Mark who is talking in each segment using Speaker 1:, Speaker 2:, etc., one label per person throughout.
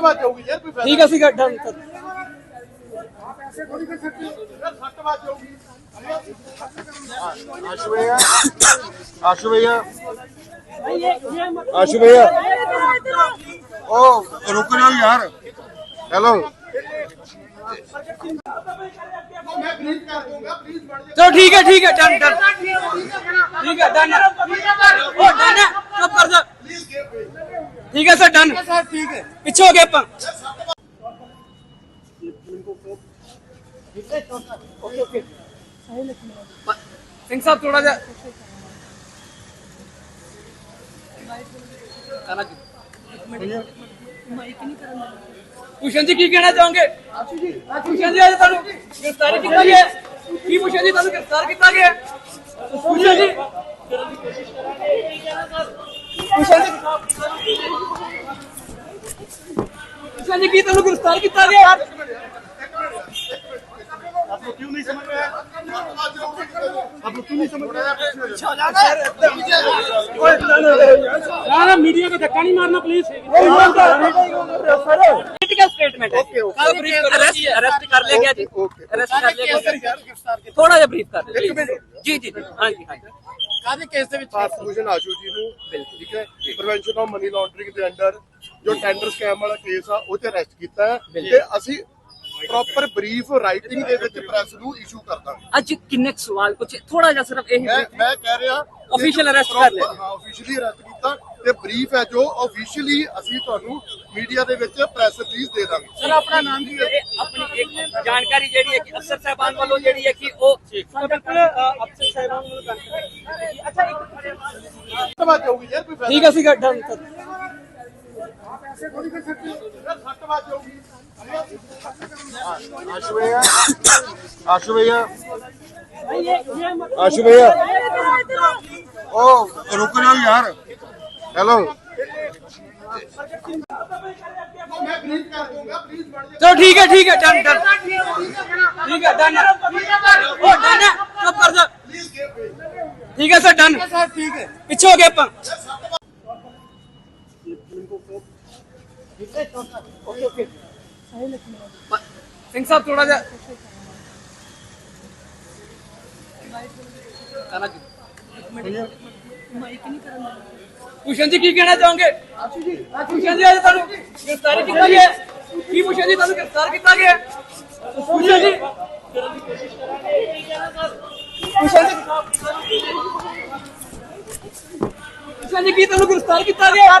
Speaker 1: यार ठीक है ठीक है। डन सर
Speaker 2: आशु भैया। आशु भैया। ओ रुको यार। हेलो
Speaker 1: चलो ठीक है ठीक है
Speaker 3: डन डन। ठीक है डन। डन कर ਠੀਕ ਹੈ ਸਰ ਡਨ
Speaker 1: ਸਰ ਠੀਕ ਹੈ।
Speaker 3: ਪਿੱਛੇ ਹੋ ਗਏ ਆਪਾਂ। ਓਕੇ ਓਕੇ ਸਿੰਘ ਸਾਹਿਬ ਥੋੜਾ ਜਿਹਾ। ਕਾਨਾ ਜੀ ਭੂਸ਼ਣ ਜੀ ਕੀ ਕਹਿਣਾ ਚਾਹੋਗੇ? ਭੂਸ਼ਣ ਜੀ ਅੱਜ ਤੁਹਾਨੂੰ ਗ੍ਰਿਫਤਾਰ ਕੀਤਾ ਗਿਆ? ਕੀ ਭੂਸ਼ਣ ਜੀ ਤੁਹਾਨੂੰ ਗ੍ਰਿਫਤਾਰ ਕੀਤਾ ਗਿਆ? ਭੂਸ਼ਣ ਜੀ ਭੂਸ਼ਣ ਜੀ ਕੀ ਤੁਹਾਨੂੰ ਗ੍ਰਿਫਤਾਰ ਕੀਤਾ ਗਿਆ ਹੈ?
Speaker 1: आपको क्यों नहीं समझ में आया आपको क्यों नहीं समझ में आया
Speaker 3: ਨਾ ਨਾ ਮੀਡੀਆ को धक्का नहीं मारना please critical statement okay
Speaker 2: okay, okay.
Speaker 3: कल ब्रीफ अरेस्ट अरेस्ट कर लिया गया जी
Speaker 2: ओके।
Speaker 3: अरेस्ट कर लिया गया
Speaker 1: यार गिरफ्तार के
Speaker 3: थोड़ा ਜਿਹਾ ब्रीफ कर
Speaker 1: ਇੱਕ ਮਿੰਟ।
Speaker 3: जी जी जी हाँ जी हाँ जी
Speaker 1: ਕਾਦੇ ਕੇਸ ਦੇ ਵਿੱਚ
Speaker 2: ਭੂਸ਼ਣ ਆਸ਼ੂ ਜੀ ਨੂੰ ਠੀਕ ਹੈ ਪ੍ਰੀਵੈਂਸ਼ਨ ਆਫ ਮਨੀ ਲਾਂਡਰਿੰਗ ਦੇ ਅੰਡਰ ਜੋ ਟੈਂਡਰ ਸਕੈਮ ਵਾਲਾ ਕੇਸ ਆ ਉਹ ਤੇ ਅਰੈਸਟ ਕੀਤਾ ਹੈ ਤੇ ਅਸੀਂ ਪ੍ਰੋਪਰ ਬਰੀਫ ਰਾਈਟਿੰਗ ਦੇ ਵਿੱਚ ਪ੍ਰੈਸ ਨੂੰ ਇਸ਼ੂ ਕਰ ਦਾਂਗੇ।
Speaker 3: ਅੱਜ ਕਿੰਨੇ ਸਵਾਲ ਕੁਝ ਥੋੜਾ ਜਿਹਾ ਸਿਰਫ ਇਹ
Speaker 2: ਮੈਂ ਮੈਂ ਕਹਿ ਰਿਹਾ
Speaker 3: Official arrest ਕਰ ਲਿਆ।
Speaker 2: ਹਾਂ ਆਫੀਸ਼ੀਅਲੀ ਅਰੈਸਟ ਕੀਤਾ ਤੇ ਬਰੀਫ ਹੈ ਜੋ ਆਫੀਸ਼ੀਅਲੀ ਅਸੀਂ ਤੁਹਾਨੂੰ ਮੀਡੀਆ ਦੇ ਵਿੱਚ ਪ੍ਰੈਸ ਰਿਲੀਜ਼ ਦੇ ਦਾਂਗੇ।
Speaker 1: ਸਰ ਆਪਣਾ ਨਾਮ ਕੀ ਹੈ?
Speaker 3: ਆਪਣੀ ਇੱਕ ਜਾਣਕਾਰੀ ਜਿਹੜੀ ਹੈ ਕਿ ਅਫਸਰ ਸਾਹਿਬਾਨ ਵੱਲੋਂ ਜਿਹੜੀ ਹੈ ਕਿ ਉਹ ਬਿਲਕੁਲ ਅਫਸਰ ਸਾਹਿਬਾਨ ਵੱਲੋਂ ਅੱਛਾ ਇੱਕ
Speaker 1: ਸੱਟ ਵੱਜ ਜਾਊਗੀ ਯਾਰ ਕੋਈ ਫਾਇਦਾ
Speaker 3: ਠੀਕ ਹੈ ਅਸੀਂ ਡਨ ਸਰ
Speaker 2: आशु भैया। आशु भैया। आशु भैया। ओ रुको ना यार। हेलो
Speaker 1: तो ठीक है ठीक है डन डन।
Speaker 3: ठीक है डन ओ डन है। सब कर सर ठीक है सर डन। ठीक है पीछे हो गया अपन। ਡਨ
Speaker 1: ਸਰ ਠੀਕ ਹੈ
Speaker 3: ਪਿੱਛੇ ਹੋ ਸਿੰਘ ਸਾਹਿਬ ਜੀ। ਭੂਸ਼ਣ ਜੀ, ਕੀ ਕਹਿਣਾ ਚਾਹੋਗੇ? ਭੂਸ਼ਣ ਜੀ, ਅੱਜ ਤੁਹਾਨੂੰ ਗ੍ਰਿਫਤਾਰ ਕੀਤਾ ਗਿਆ। ਕੀ ਭੂਸ਼ਣ ਜੀ, ਤੁਹਾਨੂੰ ਗ੍ਰਿਫਤਾਰ ਕੀਤਾ ਗਿਆ? ਭੂਸ਼ਣ ਜੀ। ਭੂਸ਼ਣ ਜੀ। ਭੂਸ਼ਣ ਜੀ, ਕੀ ਤੁਹਾਨੂੰ ਗ੍ਰਿਫਤਾਰ ਕੀਤਾ ਗਿਆ?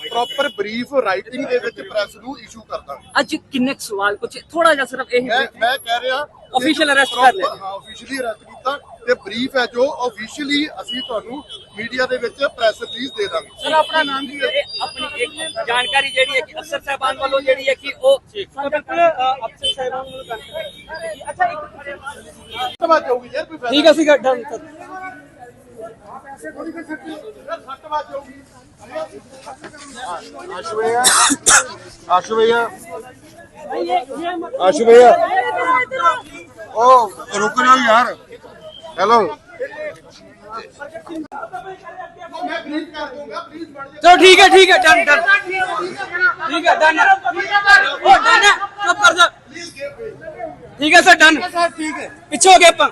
Speaker 2: ਪ੍ਰੋਪਰ ਬਰੀਫ ਰਾਈਟਿੰਗ ਦੇ ਵਿੱਚ ਪ੍ਰੈਸ ਨੂੰ ਇਸ਼ੂ ਕਰ ਦਾਂਗੇ।
Speaker 3: ਅੱਜ ਕਿੰਨੇ ਕੁ ਸਵਾਲ ਕੁਝ ਥੋੜਾ ਜਿਹਾ ਸਿਰਫ ਇਹ
Speaker 2: ਮੈਂ ਮੈਂ ਕਹਿ ਰਿਹਾ
Speaker 3: Official arrest ਕਰ ਲਿਆ।
Speaker 2: ਹਾਂ ਆਫੀਸ਼ੀਅਲੀ ਅਰੈਸਟ ਕੀਤਾ ਤੇ ਬਰੀਫ ਹੈ ਜੋ ਆਫੀਸ਼ੀਅਲੀ ਅਸੀਂ ਤੁਹਾਨੂੰ ਮੀਡੀਆ ਦੇ ਵਿੱਚ ਪ੍ਰੈਸ ਰਿਲੀਜ਼ ਦੇ ਦਾਂਗੇ।
Speaker 1: ਸਰ ਆਪਣਾ ਨਾਮ ਕੀ ਹੈ?
Speaker 3: ਆਪਣੀ ਇੱਕ ਜਾਣਕਾਰੀ ਜਿਹੜੀ ਹੈ ਕਿ ਅਫਸਰ ਸਾਹਿਬਾਨ ਵੱਲੋਂ ਜਿਹੜੀ ਹੈ ਕਿ ਉਹ ਬਿਲਕੁਲ ਅਫਸਰ ਸਾਹਿਬਾਨ ਵੱਲੋਂ ਅੱਛਾ ਇੱਕ
Speaker 1: ਸੱਟ ਵੱਜ ਜਾਊਗੀ ਯਾਰ ਕੋਈ ਫਾਇਦਾ
Speaker 3: ਠੀਕ ਹੈ ਅਸੀਂ ਡਨ ਸਰ
Speaker 1: ਪੈਸੇ ਥੋੜੀ ਕਰ ਸਕਦੇ ਹੋ ਯਾਰ ਸੱਟ ਵੱਜ ਜਾਊਗੀ
Speaker 2: आशु भैया आशु भैया आशु भैया ओ रुक जाओ यार। हेलो
Speaker 3: चलो ठीक है ठीक है डन डन ठीक है डन ओ डन सब कर दो। ठीक है सर
Speaker 1: डन ठीक है
Speaker 3: पीछे हो गए अपन।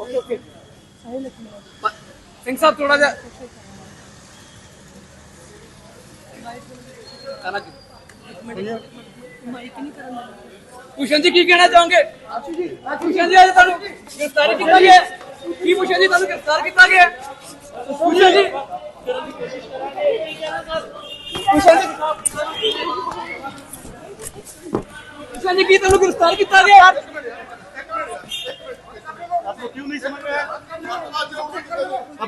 Speaker 3: ओके ओके ਸਿੰਘ ਸਾਹਿਬ ਥੋੜਾ ਜਿਹਾ ਕਾਨਾ ਜੀ ਮਾਈਕ ਨਹੀਂ ਕਰਨ ਭੂਸ਼ਣ ਜੀ, ਕੀ ਕਹਿਣਾ ਚਾਹੋਗੇ? ਆਸ਼ੂ ਜੀ ਭੂਸ਼ਣ ਜੀ, ਅੱਜ ਤੁਹਾਨੂੰ ਗ੍ਰਿਫਤਾਰ ਕੀਤਾ ਗਿਆ ਕੀ ਭੂਸ਼ਣ ਜੀ, ਤੁਹਾਨੂੰ ਗ੍ਰਿਫਤਾਰ ਕੀਤਾ ਗਿਆ ਭੂਸ਼ਣ ਜੀ। ਭੂਸ਼ਣ ਜੀ। ਭੂਸ਼ਣ ਜੀ, ਕੀ ਤੁਹਾਨੂੰ ਗ੍ਰਿਫਤਾਰ ਕੀਤਾ ਗਿਆ? ਆਪ
Speaker 1: ਕਿਉਂ ਨਹੀਂ ਸਮਝ समझ में आया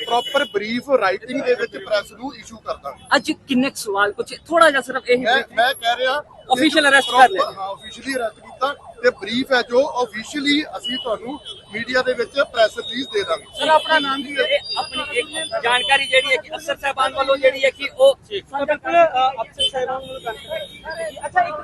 Speaker 2: ਪ੍ਰੋਪਰ ਬਰੀਫ ਰਾਈਟਿੰਗ ਦੇ ਵਿੱਚ ਪ੍ਰੈਸ ਨੂੰ ਇਸ਼ੂ ਕਰ ਦਾਂਗੇ
Speaker 3: ਅੱਜ ਕਿੰਨੇ ਸਵਾਲ ਕੁਝ ਥੋੜਾ ਜਿਹਾ ਸਿਰਫ ਇਹ
Speaker 2: ਮੈਂ ਮੈਂ ਕਹਿ ਰਿਹਾ
Speaker 3: Official arrest ਕਰ ਲਿਆ।
Speaker 2: ਹਾਂ ਆਫੀਸ਼ੀਅਲੀ ਅਰੈਸਟ ਕੀਤਾ ਤੇ ਬਰੀਫ ਹੈ ਜੋ ਆਫੀਸ਼ੀਅਲੀ ਅਸੀਂ ਤੁਹਾਨੂੰ ਮੀਡੀਆ ਦੇ ਵਿੱਚ ਪ੍ਰੈਸ ਰਿਲੀਜ਼ ਦੇ ਦਾਂਗੇ।
Speaker 3: ਸਰ ਆਪਣਾ ਨਾਮ ਕੀ ਹੈ? ਆਪਣੀ ਇੱਕ ਜਾਣਕਾਰੀ ਜਿਹੜੀ ਹੈ ਕਿ ਅਫਸਰ ਸਾਹਿਬਾਨ ਵੱਲੋਂ ਜਿਹੜੀ ਹੈ ਕਿ ਉਹ ਬਿਲਕੁਲ ਅਫਸਰ ਸਾਹਿਬਾਨ ਵੱਲੋਂ ਅੱਛਾ ਇੱਕ